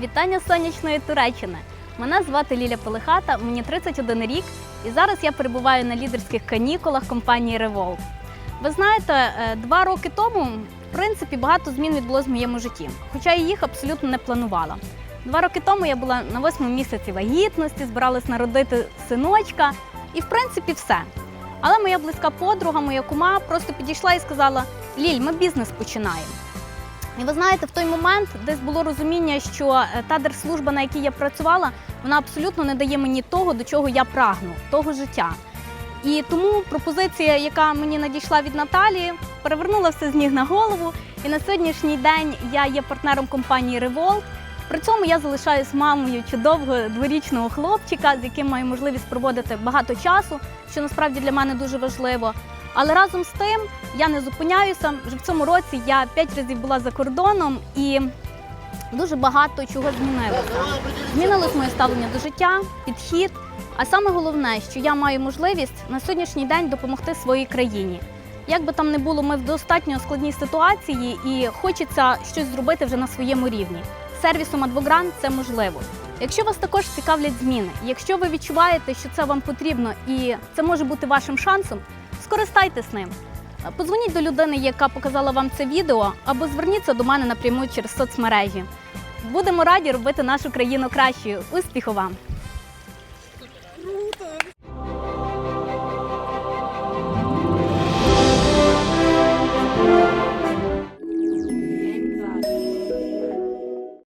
Вітання сонячної Туреччини. Мене звати Ліля Полихата, мені 31 рік, і зараз я перебуваю на лідерських канікулах компанії Revolve. Ви знаєте, е, два роки тому, в принципі, багато змін відбулося в моєму житті, хоча я їх абсолютно не планувала. Два роки тому я була на восьмому місяці вагітності, збиралась народити синочка, і в принципі все. Але моя близька подруга, моя кума, просто підійшла і сказала: Ліль, ми бізнес починаємо. І ви знаєте, в той момент десь було розуміння, що е, та держслужба, на якій я працювала, вона абсолютно не дає мені того, до чого я прагну, того життя. І тому пропозиція, яка мені надійшла від Наталії, перевернула все з ніг на голову. І на сьогоднішній день я є партнером компанії Revolt. При цьому я залишаюсь мамою чудового дворічного хлопчика, з яким маю можливість проводити багато часу, що насправді для мене дуже важливо. Але разом з тим я не зупиняюся. Вже в цьому році я п'ять разів була за кордоном і дуже багато чого змінилося. Змінилось моє ставлення до життя, підхід. А саме головне, що я маю можливість на сьогоднішній день допомогти своїй країні. Як би там не було, ми в достатньо складній ситуації і хочеться щось зробити вже на своєму рівні сервісом Advogrant це можливо. Якщо вас також цікавлять зміни, якщо ви відчуваєте, що це вам потрібно і це може бути вашим шансом, скористайтесь ним. Позвоніть до людини, яка показала вам це відео, або зверніться до мене напряму через соцмережі. Будемо раді робити нашу країну кращою. Успіху вам!